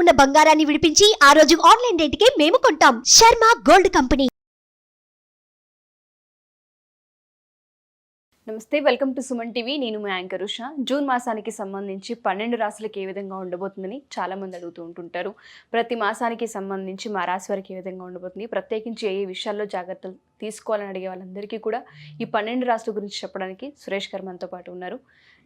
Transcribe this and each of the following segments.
ఉన్న బంగారాన్ని విడిపించి ఆ రోజు ఆన్లైన్ రేటుకే మేము కొంటాం. Sharma gold company. నమస్తే వెల్కమ్ టు సుమన్ టీవీ. నేను మీ యాంకర్ ఉష. జూన్ మాసానికి సంబంధించి పన్నెండు రాశులకు ఏ విధంగా ఉండబోతుందని చాలామంది అడుగుతూ ఉంటుంటారు. ప్రతి మాసానికి సంబంధించి మా రాశి వారికి ఏ విధంగా ఉండబోతుంది ప్రత్యేకించి ఏ ఏ విషయాల్లో జాగ్రత్తలు తీసుకోవాలని అడిగే వాళ్ళందరికీ కూడా ఈ పన్నెండు రాశుల గురించి చెప్పడానికి సురేష్ గారు మనతో పాటు ఉన్నారు.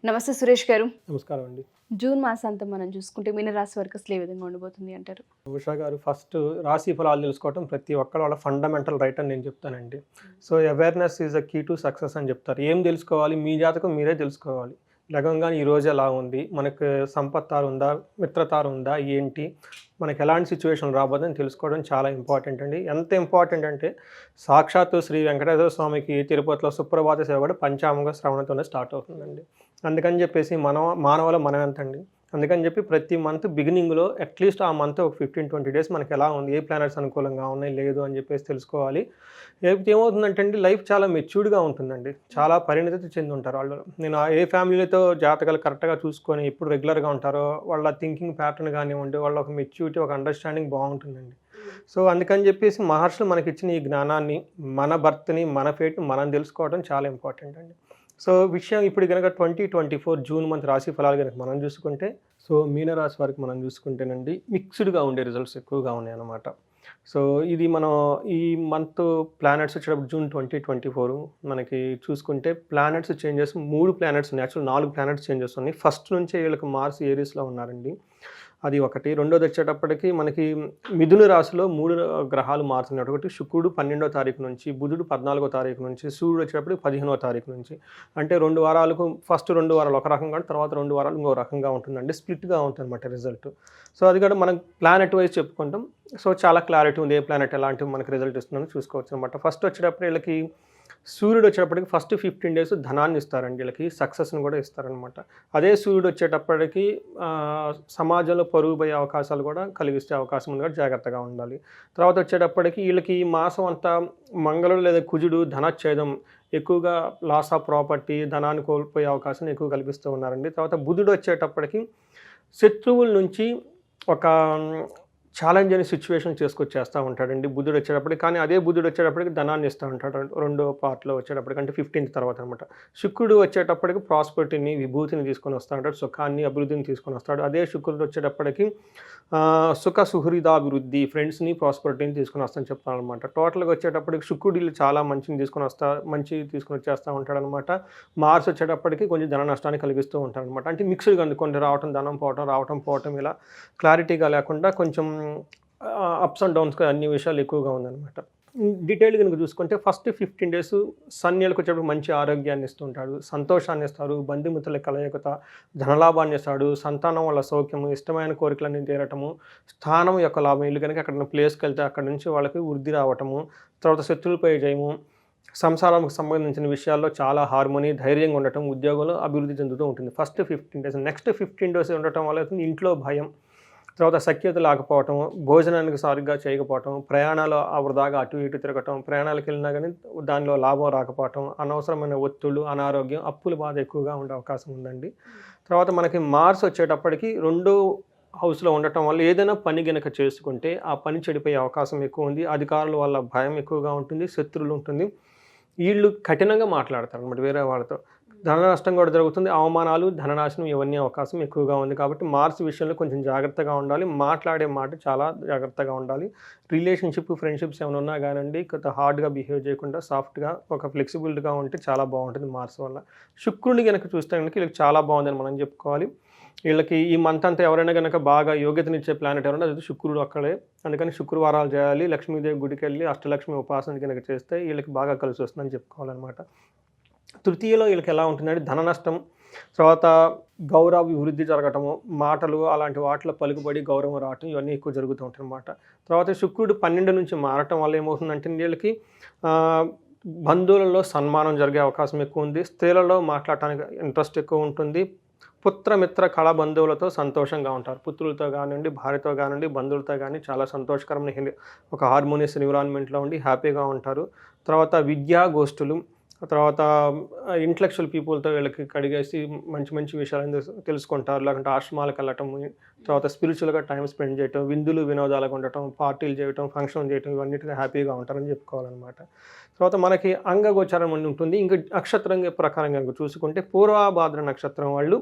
నమస్తే సురేష్ గారు. నమస్కారం అండి. జూన్ మాసాంతం మనం చూసుకుంటే మీన రాశి వారికి అసలు ఏ విధంగా ఉండబోతుంది అంటారు? ఉషా గారు ఫస్ట్ రాశి ఫలాలు తెలుసుకోవడం ప్రతి ఒక్కరు వాళ్ళ ఫండమెంటల్ రైట్ అని నేను చెప్తానండి. So awareness is a key to success అని చెప్తారు. ఏం తెలుసుకోవాలి? మీ జాతకం మీరే తెలుసుకోవాలి. లగంగా ఈ ఎలా ఉంది? మనకు సంపత్తారు ఉందా మిత్రతారు ఉందా ఏంటి? మనకి ఎలాంటి సిచ్యువేషన్ రాబోదని తెలుసుకోవడం చాలా ఇంపార్టెంట్ అండి. ఎంత ఇంపార్టెంట్ అంటే సాక్షాత్తు శ్రీ వెంకటేశ్వర స్వామికి తిరుపతిలో సుప్రభాత సేవ కూడా పంచాంగ శ్రవణతోనే స్టార్ట్ అవుతుందండి. అందుకని చెప్పేసి మనవ మానవుల మనం ఎంత అండి అందుకని చెప్పి ప్రతి మంత్ బిగినింగ్లో అట్లీస్ట్ ఆ మంత్ ఒక ఫిఫ్టీన్ ట్వంటీ డేస్ మనకి ఎలా ఉంది ఏ ప్లానెట్స్ అనుకూలంగా ఉన్నాయి లేదు అని చెప్పేసి తెలుసుకోవాలి. లేకపోతే ఏమవుతుందంటే అండి లైఫ్ చాలా మెచ్యూర్డ్గా ఉంటుందండి. చాలా పరిణతి చెంది ఉంటారు వాళ్ళు. నేను ఏ ఫ్యామిలీతో జాతకాలు కరెక్ట్గా చూసుకొని ఎప్పుడు రెగ్యులర్గా ఉంటారో వాళ్ళ థింకింగ్ ప్యాటర్న్ కానివ్వండి వాళ్ళ ఒక మెచ్యూరిటీ ఒక అండర్స్టాండింగ్ బాగుంటుందండి. సో అందుకని చెప్పేసి మహర్షులు మనకి ఇచ్చిన ఈ జ్ఞానాన్ని మన బర్త్ని మన ఫేట్ని మనం తెలుసుకోవడం చాలా ఇంపార్టెంట్ అండి. సో విషయం ఇప్పుడు కనుక twenty twenty four June month రాశి ఫలాలు కనుక మనం చూసుకుంటే సో మీనరాశి వారికి మనం చూసుకుంటేనండి మిక్స్డ్గా ఉండే రిజల్ట్స్ ఎక్కువగా ఉన్నాయి అన్నమాట సో ఇది మనం ఈ మంత్ ప్లానెట్స్ వచ్చేటప్పుడు జూన్ ట్వంటీ ట్వంటీ ఫోర్ మనకి చూసుకుంటే ప్లానెట్స్ చేంజెస్ మూడు ప్లానెట్స్ ఉన్నాయి. యాక్చువల్ నాలుగు ప్లానెట్స్ చేంజెస్ ఉన్నాయి. ఫస్ట్ నుంచే వీళ్ళకి మార్స్ ఏరియస్లో ఉన్నారండి. అది ఒకటి. రెండోది వచ్చేటప్పటికి మనకి మిథున రాశిలో మూడు గ్రహాలు మారుతున్నాయి ఒకటి శుక్రుడు పన్నెండో తారీఖు నుంచి బుధుడు పద్నాలుగో తారీఖు నుంచి సూర్యుడు వచ్చేటప్పటికి పదిహేనో తారీఖు నుంచి. అంటే రెండు వారాలకు ఫస్ట్ రెండు వారాలు ఒక రకంగా తర్వాత రెండు వారాలు ఇంకో రకంగా ఉంటుందండి. స్ప్లిట్గా ఉంటుందన్నమాట రిజల్ట్. సో అది కూడా మనం ప్లానెట్ వైజ్ చెప్పుకుంటాం. సో చాలా క్లారిటీ ఉంది. ఏ ప్లానెట్ ఎలాంటివి మనకి రిజల్ట్ ఇస్తుందని చూసుకోవచ్చు అనమాట ఫస్ట్ వచ్చేటప్పుడు వీళ్ళకి సూర్యుడు వచ్చేటప్పటికి ఫస్ట్ ఫిఫ్టీన్ డేస్ ధనాన్ని ఇస్తారండి వీళ్ళకి సక్సెస్ని కూడా ఇస్తారనమాట అదే సూర్యుడు వచ్చేటప్పటికి సమాజంలో పరుగు పోయే అవకాశాలు కూడా కలిగిస్తే అవకాశం ఉంది కూడా జాగ్రత్తగా ఉండాలి. తర్వాత వచ్చేటప్పటికి వీళ్ళకి ఈ మాసం అంతా మంగళుడు లేదా కుజుడు ధనచ్ఛేదం ఎక్కువగా లాస్ ఆఫ్ ప్రాపర్టీ ధనాన్ని కోల్పోయే అవకాశం ఎక్కువ కల్పిస్తూ ఉన్నారండి. తర్వాత బుధుడు వచ్చేటప్పటికి శత్రువుల నుంచి ఒక ఛాలెంజ్ అనే సిచ్యువేషన్ చేసుకొచ్చేస్తూ ఉంటాడండి బుద్ధుడు వచ్చేటప్పటికి. కానీ అదే బుద్ధుడు వచ్చేటప్పటికి ధనాన్ని ఇస్తూ ఉంటాడు. రెండో పార్ట్లో వచ్చేటప్పటికి అంటే ఫిఫ్టీన్త్ తర్వాత అనమాట శుక్రుడు వచ్చేటప్పటికి ప్రాస్పర్టీని విభూతిని తీసుకొని వస్తూ ఉంటాడు. సుఖాన్ని అభివృద్ధిని తీసుకొని వస్తాడు. అదే శుక్రుడు వచ్చేటప్పటికి సుఖ సుహృదాభివృద్ధి ఫ్రెండ్స్ని ప్రాస్పర్టీని తీసుకొని వస్తాను చెప్తాను అనమాట టోటల్గా వచ్చేటప్పటికి శుక్రుడు చాలా మంచిని తీసుకొని వస్తా మంచి తీసుకొని వచ్చేస్తూ ఉంటాడనమాట మార్స్ వచ్చేటప్పటికి కొంచెం ధన నష్టాన్ని కలిగిస్తూ ఉంటాడనమాట అంటే మిక్స్డ్గా ఉంది. కొన్ని రావటం ధనం పోవటం రావటం పోవటం ఇలా క్లారిటీగా లేకుండా కొంచెం అప్స్ అండ్ డౌన్స్ అన్ని విషయాలు ఎక్కువగా ఉందన్నమాట. డీటెయిల్ కనుక చూసుకుంటే ఫస్ట్ ఫిఫ్టీన్ డేస్ సన్యాలకు వచ్చేటప్పుడు మంచి ఆరోగ్యాన్ని ఇస్తుంటాడు. సంతోషాన్ని ఇస్తారు బంధుమిత్రుల కలయికత ధనలాభాన్ని ఇస్తాడు సంతానం వల్ల సౌఖ్యము ఇష్టమైన కోరికలన్నీ తీరటము స్థానం యొక్క లాభం ఇల్లు కనుక అక్కడ ప్లేస్కి వెళ్తే అక్కడ నుంచి వాళ్ళకి వృద్ధి రావటము తర్వాత శత్రువులపై జయము సంసారానికి సంబంధించిన విషయాల్లో చాలా హార్మోని ధైర్యంగా ఉండటం ఉద్యోగంలో అభివృద్ధి చెందుతూ ఉంటుంది. First fifteen days next fifteen days ఉండటం వల్ల ఇంట్లో భయం తర్వాత సఖ్యత లేకపోవటం భోజనానికి సరిగ్గా చేయకపోవటం ప్రయాణాలు వృధాగా అటు ఇటు తిరగటం ప్రయాణాలకు వెళ్ళినా కానీ దానిలో లాభం రాకపోవటం అనవసరమైన ఒత్తులు అనారోగ్యం అప్పుల బాధ ఎక్కువగా ఉండే అవకాశం ఉందండి. తర్వాత మనకి మార్స్ వచ్చేటప్పటికి రెండు హౌస్లో ఉండటం వల్ల ఏదైనా పని గనక చేసుకుంటే ఆ పని చెడిపోయే అవకాశం ఎక్కువ ఉంది. అధికారుల వల్ల భయం ఎక్కువగా ఉంటుంది శత్రువులు ఉంటుంది. వీళ్ళు కఠినంగా మాట్లాడతారు అనమాట వేరే వాళ్ళతో. ధననష్టం కూడా జరుగుతుంది. అవమానాలు ధననాశనం ఇవన్నీ అవకాశం ఎక్కువగా ఉంది కాబట్టి మార్స్ విషయంలో కొంచెం జాగ్రత్తగా ఉండాలి. మాట్లాడే మాట చాలా జాగ్రత్తగా ఉండాలి. రిలేషన్షిప్ ఫ్రెండ్షిప్స్ ఏమైనా ఉన్నా కానివ్వండి కొంత హార్డ్గా బిహేవ్ చేయకుండా సాఫ్ట్గా ఒక ఫ్లెక్సిబిలిటీగా ఉంటే చాలా బాగుంటుంది మార్స్ వల్ల. శుక్రుడిని కనుక చూస్తే కనుక వీళ్ళకి చాలా బాగుందని మనం చెప్పుకోవాలి. వీళ్ళకి ఈ మంత్ అంతా ఎవరైనా కనుక బాగా యోగ్యతనిచ్చే ప్లానెట్ ఎవరైనా అది శుక్రుడు అక్కడే అందుకని శుక్రవారాలు చేయాలి లక్ష్మీదేవి గుడికి వెళ్ళి అష్టలక్ష్మి ఉపాసన కనుక చేస్తే వీళ్ళకి బాగా కలిసి వస్తుందని చెప్పుకోవాలన్నమాట. తృతీయలో వీళ్ళకి ఎలా ఉంటుందంటే ధన నష్టం తర్వాత గౌరవ వృద్ధి జరగటము మాటలు అలాంటి వాటిలో పలుకుబడి గౌరవం రావటం ఇవన్నీ ఎక్కువ జరుగుతూ ఉంటాయన్నమాట తర్వాత శుక్రుడు పన్నెండు నుంచి మారటం వల్ల ఏమవుతుందంటే వీళ్ళకి బంధువులలో సన్మానం జరిగే అవకాశం ఎక్కువ ఉంది. స్త్రీలలో మాట్లాడటానికి ఇంట్రెస్ట్ ఎక్కువ ఉంటుంది. పుత్రమిత్ర కళ బంధువులతో సంతోషంగా ఉంటారు. పుత్రులతో కానివ్వండి భార్యతో కానివ్వండి బంధువులతో కానీ చాలా సంతోషకరమైన ఒక హార్మోనియస్ ఎన్విరాన్మెంట్లో ఉండి హ్యాపీగా ఉంటారు. తర్వాత విద్యా గోష్ఠులు తర్వాత ఇంటలెక్చువల్ పీపుల్తో వీళ్ళకి కడిగేసి మంచి మంచి విషయాలను తెలుసుకుంటారు? లేకుంటే ఆశ్రమాలకు వెళ్ళటం తర్వాత స్పిరిచువల్గా టైం స్పెండ్ చేయటం విందులు వినోదాలకు ఉండటం పార్టీలు చేయటం ఫంక్షన్ చేయటం ఇవన్నిటిగా హ్యాపీగా ఉంటారని చెప్పుకోవాలన్నమాట. తర్వాత మనకి అంగగోచారం ఉంటుంది. ఇంకా నక్షత్రం ప్రకారంగా చూసుకుంటే పూర్వభాద్ర నక్షత్రం వాళ్ళు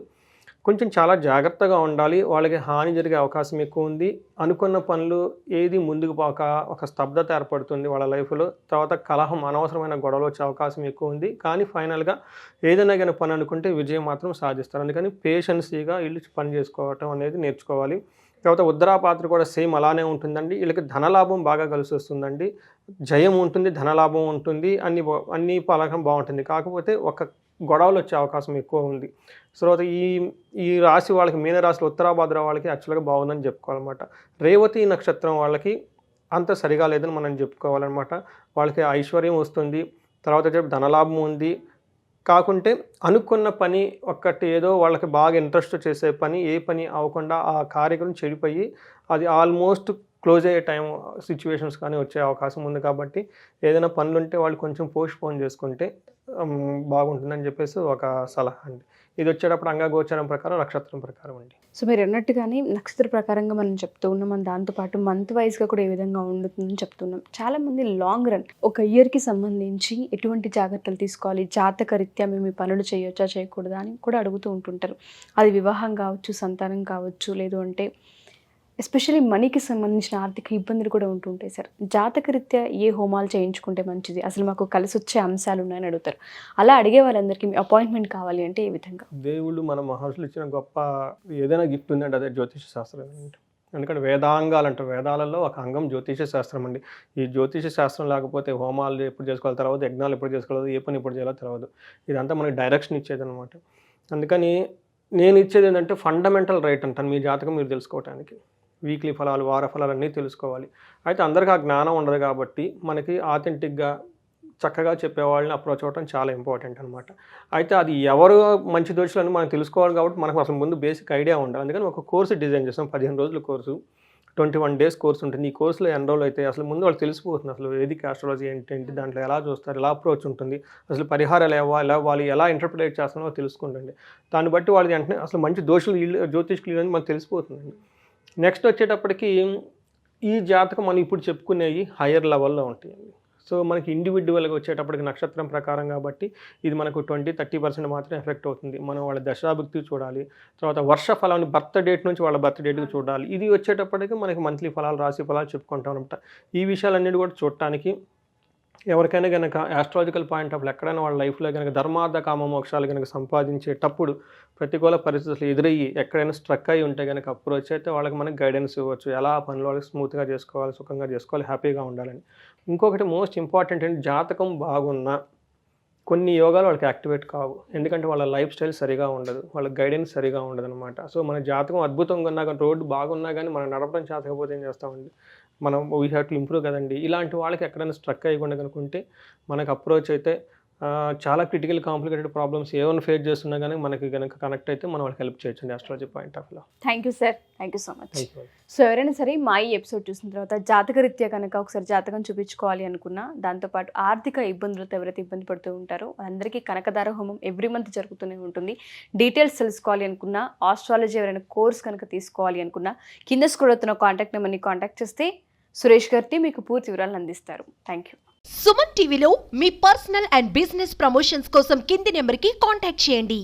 కొంచెం చాలా జాగ్రత్తగా ఉండాలి. వాళ్ళకి హాని జరిగే అవకాశం ఎక్కువ ఉంది. అనుకున్న పనులు ఏది ముందుకు పోక ఒక స్తబ్దత ఏర్పడుతుంది వాళ్ళ లైఫ్లో. తర్వాత కలహం అనవసరమైన గొడవలు వచ్చే అవకాశం ఎక్కువ ఉంది. కానీ ఫైనల్గా ఏదైనా కానీ పని అనుకుంటే విజయం మాత్రం సాధిస్తారు. అందుకని పేషెన్సీగా వీళ్ళు పని చేసుకోవటం అనేది నేర్చుకోవాలి. తర్వాత ఉత్తరాపాత్ర కూడా సేమ్ అలానే ఉంటుందండి. వీళ్ళకి ధనలాభం బాగా కలిసి వస్తుందండి. జయం ఉంటుంది ధనలాభం ఉంటుంది అన్ని బా- అన్ని పలకం బాగుంటుంది. కాకపోతే ఒక గొడవలు వచ్చే అవకాశం ఎక్కువ ఉంది. తర్వాత ఈ ఈ రాశి వాళ్ళకి మీన రాశిలో ఉత్తరాభాద్ర వాళ్ళకి యాక్చువల్గా బాగుందని చెప్పుకోవాలన్నమాట. రేవతి నక్షత్రం వాళ్ళకి అంత సరిగా లేదని మనం చెప్పుకోవాలన్నమాట. వాళ్ళకి ఐశ్వర్యం వస్తుంది. తర్వాత వచ్చే ధనలాభం ఉంది. కాకుంటే అనుకున్న పని ఒక్కటి ఏదో వాళ్ళకి బాగా ఇంట్రెస్ట్ చేసే పని ఏ పని అవ్వకుండా ఆ కార్యక్రమం చెడిపోయి అది ఆల్మోస్ట్ క్లోజ్ అయ్యే టైం సిచ్యువేషన్స్ కానీ వచ్చే అవకాశం ఉంది కాబట్టి ఏదైనా పనులు ఉంటే వాళ్ళు కొంచెం పోస్ట్ పోన్ చేసుకుంటే బాగుంటుందని చెప్పేసి ఒక సలహా అండి. ఇది వచ్చేటప్పుడు అంగగోచరం ప్రకారం నక్షత్రం ప్రకారం అండి. సో మీరు అన్నట్టుగానే నక్షత్ర ప్రకారంగా మనం చెప్తూ ఉన్నాం. మనం దాంతోపాటు మంత్ వైజ్గా కూడా ఏ విధంగా ఉండుతుందని చెప్తున్నాం చాలా మంది లాంగ్ రన్ ఒక ఇయర్కి సంబంధించి ఎటువంటి జాగ్రత్తలు తీసుకోవాలి? జాతక రీత్యా మేము ఈ పనులు చేయొచ్చా చేయకూడదా అని కూడా అడుగుతూ ఉంటుంటారు. అది వివాహం కావచ్చు సంతానం కావచ్చు లేదు అంటే ఎస్పెషల్లీ మనీకి సంబంధించిన ఆర్థిక ఇబ్బందులు కూడా ఉంటుంటాయి సార్ జాతకరీత్యా ఏ హోమాలు చేయించుకుంటే మంచిది? అసలు మాకు కలిసి వచ్చే అంశాలు ఉన్నాయని అడుగుతారు. అలా అడిగే వాళ్ళందరికీ మీ అపాయింట్మెంట్ కావాలి అంటే ఏ విధంగా? దేవుళ్ళు మన మహర్షులు ఇచ్చిన గొప్ప ఏదైనా గిఫ్ట్ ఉందంటే అదే జ్యోతిష శాస్త్రం ఎందుకంటే వేదాంగాలు అంటారు. వేదాలలో ఒక అంగం జ్యోతిష శాస్త్రం అండి. ఈ జ్యోతిష శాస్త్రం లేకపోతే హోమాలు ఎప్పుడు చేసుకోవాలి తర్వాత యజ్ఞాలు ఎప్పుడు చేసుకోవాలి ఏ పని ఎప్పుడు చేయాలో తెలియదు ఇదంతా మనకి డైరెక్షన్ ఇచ్చేది అనమాట అందుకని నేను ఇచ్చేది ఏంటంటే ఫండమెంటల్ రైట్ అంటాను మీ జాతకం మీరు తెలుసుకోవటానికి. వీక్లీ ఫలాలు వార ఫలాలు అన్నీ తెలుసుకోవాలి. అయితే అందరికీ ఆ జ్ఞానం ఉండదు కాబట్టి మనకి ఆథెంటిక్గా చక్కగా చెప్పేవాళ్ళని అప్రోచ్ అవ్వడం చాలా ఇంపార్టెంట్ అనమాట అయితే అది ఎవరు మంచి దోషులని మనం తెలుసుకోవాలి కాబట్టి మనకు అసలు ముందు బేసిక్ ఐడియా ఉండాలి. అందుకని ఒక కోర్సు డిజైన్ చేస్తాం పదిహేను రోజుల course. Twenty one days course ఉంటుంది. ఈ కోర్సులో ఎన్రోల్ అయితే అసలు ముందు వాళ్ళు తెలిసిపోతుంది అసలు ఏది క్యాస్ట్రాలజీ ఏంటి దాంట్లో ఎలా చూస్తారు ఎలా అప్రోచ్ ఉంటుంది అసలు పరిహారాలు ఎలా ఎలా వాళ్ళు ఎలా ఇంటర్ప్రిటేట్ చేస్తున్నారో తెలుసుకుంటుంది. దాన్ని బట్టి వాళ్ళు వెంటనే అసలు మంచి దోషులు జ్యోతిష్కులు అని మనకు తెలిసిపోతుందండి. నెక్స్ట్ వచ్చేటప్పటికి ఈ జాతకం మనం ఇప్పుడు చెప్పుకునేవి హయ్యర్ లెవెల్లో ఉంటాయండి. సో మనకి ఇండివిజువల్గా వచ్చేటప్పటికి నక్షత్రం ప్రకారం కాబట్టి ఇది మనకు ట్వంటీ థర్టీ పర్సెంట్ మాత్రమే ఎఫెక్ట్ అవుతుంది. మనం వాళ్ళ దశాభక్తి చూడాలి. తర్వాత వర్ష ఫలాన్ని బర్త్ డేట్ నుంచి వాళ్ళ బర్త్ డేట్కి చూడాలి. ఇది వచ్చేటప్పటికి మనకి మంత్లీ ఫలాలు రాశి ఫలాలు చెప్పుకుంటాం అనమాట ఈ విషయాలన్నిటి కూడా చూడటానికి ఎవరికైనా కనుక ఆస్ట్రాలజికల్ పాయింట్ ఆఫ్ ఎక్కడైనా వాళ్ళ లైఫ్లో కనుక ధర్మార్థ కామ మోక్షాలు కనుక సంపాదించేటప్పుడు ప్రతికూల పరిస్థితులు ఎదురయ్యి ఎక్కడైనా స్ట్రక్ అయ్యి ఉంటే కనుక అప్రోచ్ అయితే వాళ్ళకి మనకి గైడెన్స్ ఇవ్వచ్చు. ఎలా ఆ పనులు వాళ్ళకి స్మూత్గా చేసుకోవాలి సుఖంగా చేసుకోవాలి హ్యాపీగా ఉండాలని. ఇంకొకటి మోస్ట్ ఇంపార్టెంట్ ఏంటి జాతకం బాగున్నా కొన్ని యోగాలు వాళ్ళకి యాక్టివేట్ కావు. ఎందుకంటే వాళ్ళ లైఫ్ స్టైల్ సరిగా ఉండదు. వాళ్ళ గైడెన్స్ సరిగా ఉండదు అనమాట సో మన జాతకం అద్భుతంగా ఉన్నా కానీ రోడ్డు బాగున్నా కానీ మనం నడపడం చేతకపోతే ఏం చేస్తామండి? మనం వీ హ్యావ్ టు ఇంప్రూవ్ కదండి. ఇలాంటి వాళ్ళకి ఎక్కడైనా స్ట్రక్ అయ్యకుండా కనుకుంటే మనకు అప్రోచ్ అయితే చాలా క్రిటికల్ కాంప్లికేటెడ్ ప్రాబ్లమ్స్ ఏమైనా ఫేస్ చేస్తున్నా కానీ మనకి కనుక కనెక్ట్ అయితే మనం వాళ్ళకి హెల్ప్ చేయొచ్చండి ఆస్ట్రాలజీ పాయింట్ ఆఫ్లో. Thank you sir thank you so much so ఎవరైనా సరే మా ఈ ఎపిసోడ్ చూసిన తర్వాత జాతక రీత్యా కనుక ఒకసారి జాతకం చూపించుకోవాలి అనుకున్నా దాంతోపాటు ఆర్థిక ఇబ్బందులతో ఎవరైతే ఇబ్బంది పడుతూ ఉంటారో అందరికీ కనకదార హోమం ఎవ్రీ మంత్ జరుగుతూనే ఉంటుంది. డీటెయిల్స్ తెలుసుకోవాలి అనుకున్నా ఆస్ట్రాలజీ ఎవరైనా కోర్స్ కనుక తీసుకోవాలి అనుకున్నా కింద స్కూల్ అవుతున్న కాంటాక్ట్ నెంబర్ని కాంటాక్ట్ చేస్తే సురేష్ గారిని మీకు పూర్తి వివరాలు అందిస్తారు. థ్యాంక్ యూ సుమన్ టీవీలో మీ పర్సనల్ అండ్ బిజినెస్ ప్రమోషన్స్ కోసం కింది నెంబర్కి కాంటాక్ట్ చేయండి.